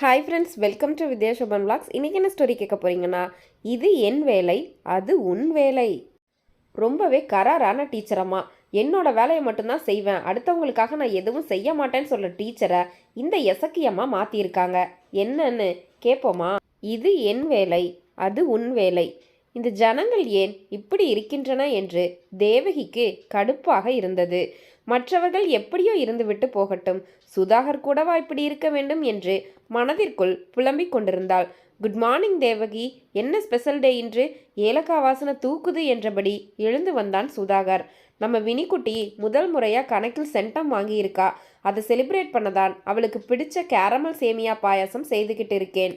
Hi friends welcome to Vidya Shoban blogs இன்றைக்கி என்ன story கேட்க போகிறீங்கன்னா இது என் வேலை அது உன் வேலை. ரொம்பவே கராரான டீச்சரம்மா என்னோட வேலையை மட்டும்தான் செய்வேன். அடுத்தவங்களுக்காக நான் எதுவும் செய்ய மாட்டேன்னு சொல்ல டீச்சரை இந்த எசக்கியம்மா மாற்றியிருக்காங்க என்னன்னு கேட்போமா இது என் வேலை அது உன் வேலை. இந்த ஜனங்கள் ஏன் இப்படி இருக்கின்றன என்று தேவகிக்கு கடுப்பாக இருந்தது. மற்றவர்கள் எப்படியோ இருந்துவிட்டு போகட்டும். சுதாகர் கூடவா இப்படி இருக்க வேண்டும் என்று மனதிற்குள் புலம்பிக் கொண்டிருந்தாள். Good morning Devaki. என்ன ஸ்பெஷல் டே இன்று? ஏலக்காய் வாசனை தூக்குது என்றபடி எழுந்து வந்தான் சுதாகர். நம்ம வினிக்குட்டி முதல் முறையாக கணக்கில் சென்டம் வாங்கியிருக்கா. அதை செலிப்ரேட் பண்ணதான் அவளுக்கு பிடிச்ச கேரமல் சேமியா பாயாசம் செய்துக்கிட்டு இருக்கேன்.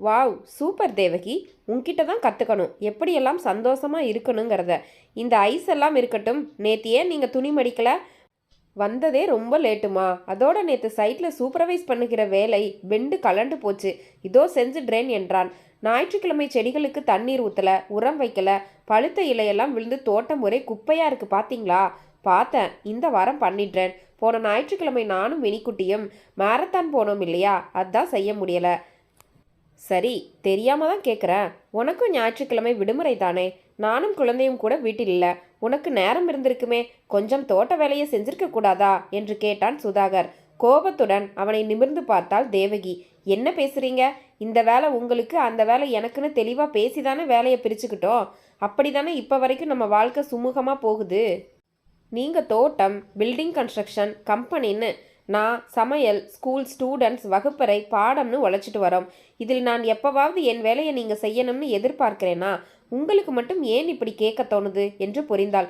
Wow super Devaki. உன்கிட்ட தான் கற்றுக்கணும் எப்படியெல்லாம் சந்தோஷமாக இருக்கணுங்கிறத. இந்த ஐஸ் எல்லாம் இருக்கட்டும். நேற்று ஏன் நீங்கள் துணி மடிக்கலை? வந்ததே ரொம்ப லேட்டுமா. அதோட நேற்று சைட்டில் சூப்பர்வைஸ் பண்ணுகிற வேலை பெண்டு கலண்டு போச்சு. இதோ செஞ்சுடுறேன் என்றான். ஞாயிற்றுக்கிழமை செடிகளுக்கு தண்ணீர் ஊற்றல உரம் வைக்கல. பழுத்த இலையெல்லாம் விழுந்து தோட்டம் ஒரே குப்பையாக இருக்குது பார்த்தீங்களா பார்த்தேன் இந்த வாரம் பண்ணிடுறேன். போன ஞாயிற்றுக்கிழமை நானும் வினிக்குட்டியும் மாரத்தான் போனோம் இல்லையா? அதான் செய்ய முடியலை. சரி தெரியாம தான் கேட்குறேன் உனக்கும் ஞாயிற்றுக்கிழமை விடுமுறை தானே? நானும் குழந்தையும் கூட வீட்டில் இல்லை. உனக்கு நேரம் இருந்திருக்குமே. கொஞ்சம் தோட்ட வேலையை செஞ்சிருக்க கூடாதா? என்று கேட்டான் சுதாகர். கோபத்துடன் அவனை நிமிர்ந்து பார்த்தாள் தேவகி. என்ன பேசுறீங்க? இந்த வேலை உங்களுக்கு அந்த வேலை எனக்குன்னு தெளிவாக பேசிதானே வேலையை பிரிச்சுக்கிட்டோம்? அப்படிதானே இப்போ வரைக்கும் நம்ம வாழ்க்கை சுமூகமாக போகுது? நீங்கள் தோட்டம் பில்டிங் கன்ஸ்ட்ரக்ஷன் கம்பெனின்னு நான் சமையல் ஸ்கூல் ஸ்டூடெண்ட்ஸ் வகுப்பறை பாடம்னு உழைச்சிட்டு வரோம். இதில் நான் எப்போவாவது என் வேலையை நீங்கள் செய்யணும்னு எதிர்பார்க்கிறேனா? உங்களுக்கு மட்டும் ஏன் இப்படி கேட்க தோணுது? என்று புரிந்தாள்.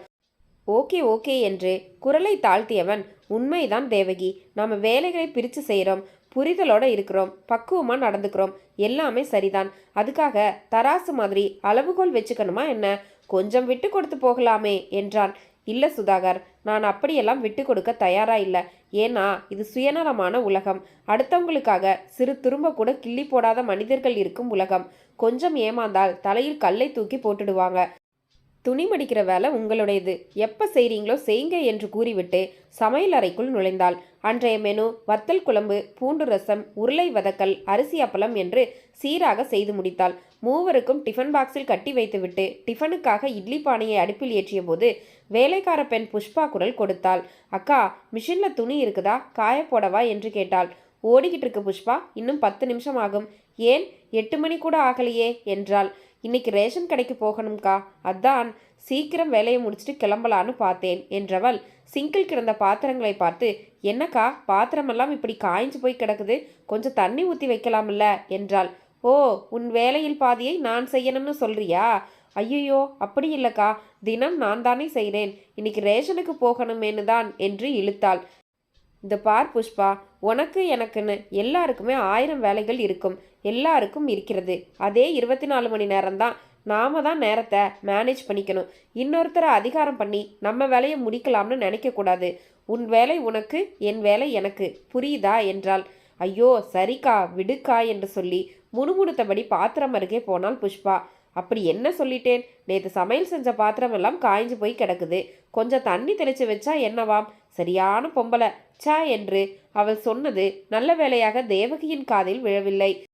ஓகே ஓகே என்று குரலை தாழ்த்தியவன் உண்மைதான் தேவகி. நாம் வேலைகளை பிரித்து செய்கிறோம் புரிதலோடு இருக்கிறோம். பக்குவமாக நடந்துக்கிறோம். எல்லாமே சரிதான். அதுக்காக தராசு மாதிரி அளவுகோல் வச்சுக்கணுமா என்ன? கொஞ்சம் விட்டு கொடுத்து போகலாமே என்றான். இல்லை சுதாகர் நான் அப்படியெல்லாம் விட்டு கொடுக்க தயாரா இல்லை. ஏன்னா இது சுயநலமான உலகம். அடுத்தவங்களுக்காக சிறு துரும்ப கூட கிள்ளி போடாத மனிதர்கள் இருக்கும் உலகம். கொஞ்சம் ஏமாந்தால் தலையில் கல்லை தூக்கி போட்டுடுவாங்க. துணி மடிக்கிற வேலை உங்களுடையது. எப்போ செய்கிறீங்களோ செய்யுங்க என்று கூறிவிட்டு சமையல் அறைக்குள் நுழைந்தாள். அன்றைய மெனு வத்தல் குழம்பு பூண்டு ரசம் உருளை வதக்கல் அரிசி அப்பளம் என்று சீராக செய்து முடித்தாள். மூவருக்கும் டிஃபன் பாக்ஸில் கட்டி வைத்துவிட்டு டிஃபனுக்காக இட்லி பானையை அடுப்பில் ஏற்றிய போது வேலைக்கார பெண் புஷ்பா குரல் கொடுத்தாள். அக்கா மிஷினில் துணி இருக்குதா? காய போடவா? என்று கேட்டாள். ஓடிக்கிட்டு இருக்கு புஷ்பா. இன்னும் பத்து நிமிஷம் ஆகும். ஏன்? எட்டு மணி கூட ஆகலையே என்றாள். இன்னைக்கு ரேஷன் கடைக்கு போகணும்க்கா. அதான். சீக்கிரம் வேலையை முடிச்சுட்டு கிளம்பலான்னு பார்த்தேன் என்றவள் சிங்கிள் கிடந்த பாத்திரங்களை பார்த்து என்னக்கா? பாத்திரமெல்லாம் இப்படி காய்ஞ்சு போய் கிடக்குது. கொஞ்சம் தண்ணி ஊற்றி வைக்கலாம்ல என்றாள். ஓ உன் வேலையில் பாதியை நான் செய்யணும்னு சொல்றியா? ஐயோ அப்படி இல்லைக்கா. தினம் நான் தானே செய்கிறேன் இன்னைக்கு ரேஷனுக்கு போகணுமேனு தான் என்று இழுத்தாள். இந்த பார் புஷ்பா உனக்கு எனக்குன்னு எல்லாருக்குமே ஆயிரம் வேலைகள் இருக்கும். எல்லாருக்கும் இருக்கிறது. அதே இருபத்தி நாலு மணி நேரம்தான் நாம தான் நேரத்தை மேனேஜ் பண்ணிக்கணும். இன்னொருத்தரை அதிகாரம் பண்ணி நம்ம வேலையை முடிக்கலாம்னு நினைக்கக்கூடாது. உன் வேலை உனக்கு என் வேலை எனக்கு. புரியுதா? என்றாள். ஐயோ சரிக்கா விடுக்கா என்று சொல்லி முணுமுணுத்தபடி பாத்திரம் அருகே போனாள் புஷ்பா. அப்படி என்ன சொல்லிட்டேன்? நேற்று சமையல் செஞ்ச பாத்திரம் எல்லாம் காய்ஞ்சு போய் கிடக்குது. கொஞ்சம் தண்ணி தெளிச்சு வச்சா என்னவாம்? சரியான பொம்பளை. சா என்று அவள் சொன்னது நல்ல வேளையாக தேவகியின் காதில் விழவில்லை.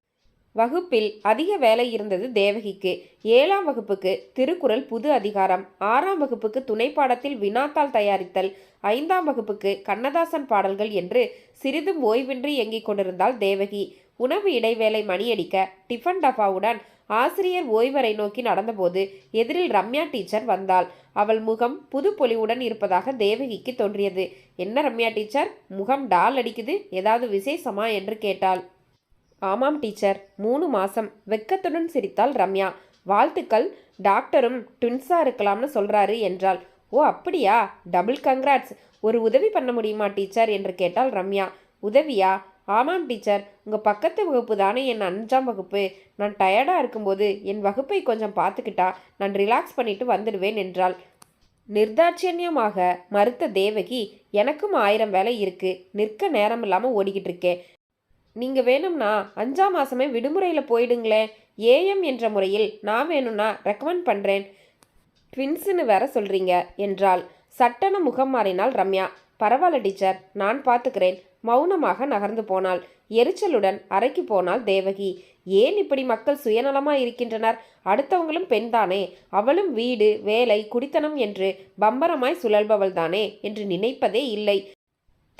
வகுப்பில் அதிக வேலை இருந்தது தேவகிக்கு. ஏழாம் வகுப்புக்கு திருக்குறள் புது அதிகாரம். ஆறாம் வகுப்புக்கு துணைப்பாடத்தில் வினாத்தாள் தயாரித்தல். ஐந்தாம் வகுப்புக்கு கண்ணதாசன் பாடல்கள் என்று சிறிதும் ஓய்வின்றி இயங்கிக் கொண்டிருந்தாள் தேவகி. உணவு இடைவேளை மணியடிக்க டிஃபன் டஃபாவுடன் ஆசிரியர் ஓய்வரை நோக்கி நடந்தபோது எதிரில் ரம்யா டீச்சர் வந்தாள். அவள் முகம் புது பொலிவுடன் இருப்பதாக தேவகிக்கு தோன்றியது. என்ன ரம்யா டீச்சர்? முகம் டால் அடிக்குது. ஏதாவது விசேஷமா? என்று கேட்டாள். ஆமாம் டீச்சர். மூணு மாசம். வெக்கத்துடன் சிரித்தாள் ரம்யா. வாழ்த்துக்கள். டாக்டரும் ட்வின்ஸா இருக்கலாம்னு சொல்றாரு என்றாள். ஓ அப்படியா? Double congrats. ஒரு உதவி பண்ண முடியுமா டீச்சர்? என்று கேட்டாள் ரம்யா. உதவியா? ஆமாம் டீச்சர். உங்கள் பக்கத்து வகுப்பு தானே என் அஞ்சாம் வகுப்பு. நான் டயர்டாக இருக்கும்போது என் வகுப்பை கொஞ்சம் பார்த்துக்கிட்டா நான் ரிலாக்ஸ் பண்ணிட்டு வந்துடுவேன் என்றாள். நிர்தாட்சியமாக மறுத்த தேவகி எனக்கும் ஆயிரம் வேலை இருக்கு. நிற்க நேரம் இல்லாமல் ஓடிக்கிட்டு இருக்கேன் நீங்கள் வேணும்னா அஞ்சாம் மாதமே விடுமுறையில் போயிடுங்களேன். ஏஎம் என்ற முறையில் நான் வேணும்னா ரெக்கமெண்ட் பண்ணுறேன் ட்வின்ஸுன்னு வேற சொல்கிறீங்க என்றாள். சட்டன முகம் மாறினாள் ரம்யா. பரவாயில்ல டீச்சர். நான் பார்த்துக்கிறேன் மௌனமாக நகர்ந்து போனாள். எரிச்சலுடன் அறைக்கு போனாள் தேவகி. ஏன் இப்படி மக்கள் சுயநலமாக இருக்கின்றனர்? அடுத்தவங்களும் பெண்தானே அவளும் வீடு வேலை குடித்தனம் என்று பம்பரமாய் சுழல்பவள்தானே என்று நினைப்பதே இல்லை.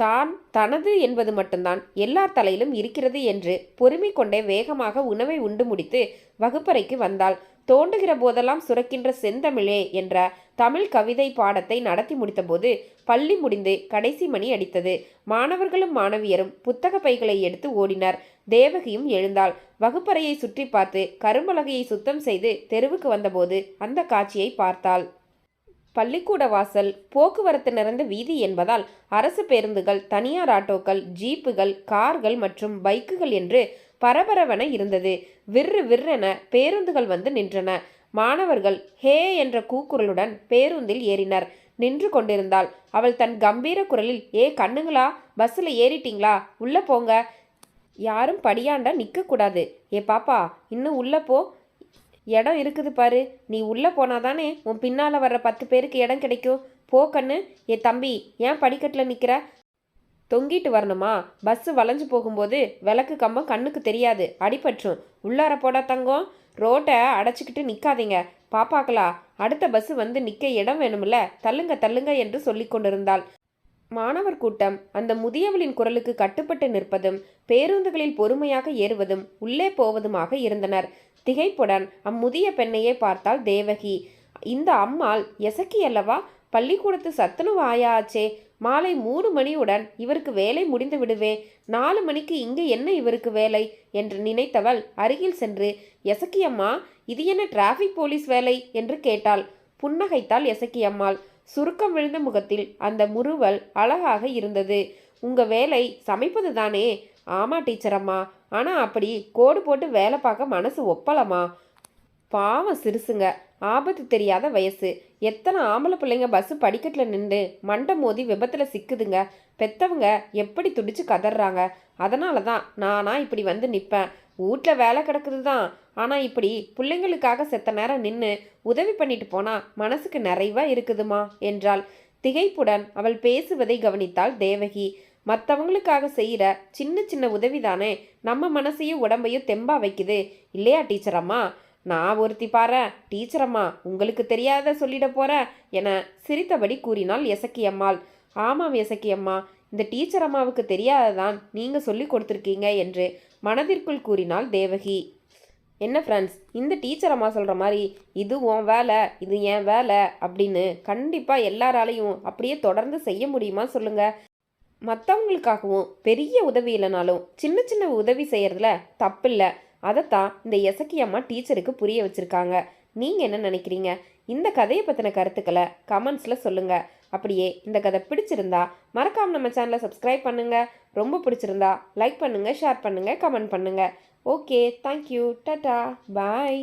தான் தனது என்பது மட்டும்தான். எல்லார் தலையிலும் இருக்கிறது என்று பொறுமை கொண்டே வேகமாக உணவை உண்டு முடித்து வகுப்பறைக்கு வந்தாள். தோண்டுகிற போதெல்லாம் சுரக்கின்ற செந்தமிழே என்ற தமிழ் கவிதை பாடத்தை நடத்தி முடித்தபோது பள்ளி முடிந்து கடைசி மணி அடித்தது. மாணவர்களும் மாணவியரும் புத்தக பைகளை எடுத்து ஓடினர். தேவகியும் எழுந்தாள். வகுப்பறையை சுற்றி பார்த்து கரும்பலகையை சுத்தம் செய்து தெருவுக்கு வந்தபோது அந்த காட்சியை பார்த்தாள். பள்ளிக்கூட வாசல் போக்குவரத்து நிறைந்த வீதி என்பதால் அரசு பேருந்துகள் தனியார் ஆட்டோக்கள் ஜீப்புகள் கார்கள் மற்றும் பைக்குகள் என்று பரபரவென இருந்தது. விர்ரு விர்ரென பேருந்துகள் வந்து நின்றன. மாணவர்கள் ஹே என்ற கூக்குரலுடன் பேருந்தில் ஏறினர். நின்று கொண்டிருந்தாள். அவள் தன் கம்பீர குரலில் ஏ கண்ணுங்களா பஸ்ஸில் ஏறிட்டீங்களா? உள்ளே போங்க. யாரும் படியாண்டா நிற்கக்கூடாது. ஏ பாப்பா இன்னும் உள்ளே போ. இடம் இருக்குது பாரு. நீ உள்ளே போனாதானே உன் பின்னால் வர்ற பத்து பேருக்கு இடம் கிடைக்கும். போக்கண்ணு என் தம்பி ஏன் படிக்கட்டில் நிற்கிற தொங்கிட்டு வரணுமா? பஸ்ஸு வளைஞ்சு போகும்போது விளக்கு கம்பம் கண்ணுக்கு தெரியாது. அடிபற்றும் உள்ளார போடா தங்கம். ரோட்டை அடைச்சிக்கிட்டு நிற்காதீங்க பாப்பாக்களா அடுத்த பஸ்ஸு வந்து நிற்க இடம் வேணும்ல. தள்ளுங்க தள்ளுங்க என்று சொல்லி கொண்டிருந்தாள். மாணவர் கூட்டம் அந்த முதியவளின் குரலுக்கு கட்டுப்பட்டு நிற்பதும் பேருந்துகளில் பொறுமையாக ஏறுவதும் உள்ளே போவதுமாக இருந்தனர். திகைப்புடன் அம்முதிய பெண்ணையே பார்த்தாள் தேவகி. இந்த அம்மாள் எசக்கி அல்லவா பள்ளிக்கூடத்து சத்துணவு ஆயாச்சே. மாலை மூணு மணியுடன் இவருக்கு வேலை முடிந்து விடுவே. நாலு மணிக்கு இங்கே என்ன இவருக்கு வேலை? என்று நினைத்தவள் அருகில் சென்று எசக்கியம்மா இது என்ன டிராஃபிக் போலீஸ் வேலை? என்று கேட்டாள். புன்னகைத்தாள் எசக்கியம்மாள். சுருக்கம் விழுந்த முகத்தில் அந்த முறுவல் அழகாக இருந்தது. உங்க வேலை சமைப்பது தானே ஆமா டீச்சரம்மா ஆனால் ஆனா அப்படி கோடு போட்டு வேலை பார்க்க மனசு ஒப்பலமா பாவம் சிறுசுங்க. ஆபத்து தெரியாத வயசு. எத்தனை ஆம்பளை பிள்ளைங்க பஸ்ஸு படிக்கட்டில் நின்று மண்டை மோதி விபத்தில் சிக்குதுங்க. பெத்தவங்க எப்படி துடிச்சு கதறாங்க அதனால தான் நானா இப்படி வந்து நிற்பேன் வீட்டில் வேலை கிடக்குது தான் ஆனால் இப்படி பிள்ளைங்களுக்காக செத்த நேரம் நின்று உதவி பண்ணிட்டு போனால் மனசுக்கு நிறைவாக இருக்குதுமா? என்றாள். திகைப்புடன் அவள் பேசுவதை கவனித்தாள் தேவகி. மற்றவங்களுக்காக செய்கிற சின்ன சின்ன உதவி தானே நம்ம மனசையும் உடம்பையும் தெம்பா வைக்குது. இல்லையா டீச்சர் அம்மா நான் ஒருத்தி பாரு. டீச்சர் அம்மா உங்களுக்கு தெரியாத சொல்லிட போற என சிரித்தபடி கூறினாள் எசக்கி அம்மாள் ஆமாம் எசக்கி அம்மா இந்த டீச்சர் அம்மாவுக்கு தெரியாததான் நீங்கள் சொல்லி கொடுத்துருக்கீங்க என்று மனதிற்குள் கூறினாள் தேவகி. என்ன ஃப்ரெண்ட்ஸ் இந்த டீச்சர் அம்மா சொல்கிற மாதிரி இது உன் வேலை இது என் வேலை அப்படின்னு கண்டிப்பாக எல்லாராலையும் அப்படியே தொடர்ந்து செய்ய முடியுமா சொல்லுங்கள் மற்றவங்களுக்காகவும் பெரிய உதவி இல்லைனாலும் சின்ன சின்ன உதவி செய்கிறதுல தப்பில்லை. அதைத்தான் இந்த எசக்கி அம்மா டீச்சருக்கு புரிய வச்சுருக்காங்க. நீங்கள் என்ன நினைக்கிறீங்க? இந்த கதையை பற்றின கருத்துக்களை கமெண்ட்ஸில் சொல்லுங்கள் அப்படியே இந்த கதை பிடிச்சிருந்தா மறக்காமல் நம்ம சேனலை சப்ஸ்கிரைப் பண்ணுங்கள் ரொம்ப பிடிச்சிருந்தா லைக் பண்ணுங்கள் ஷேர் பண்ணுங்கள் கமெண்ட் பண்ணுங்கள் ஓகே தேங்க்யூ டாட்டா பாய்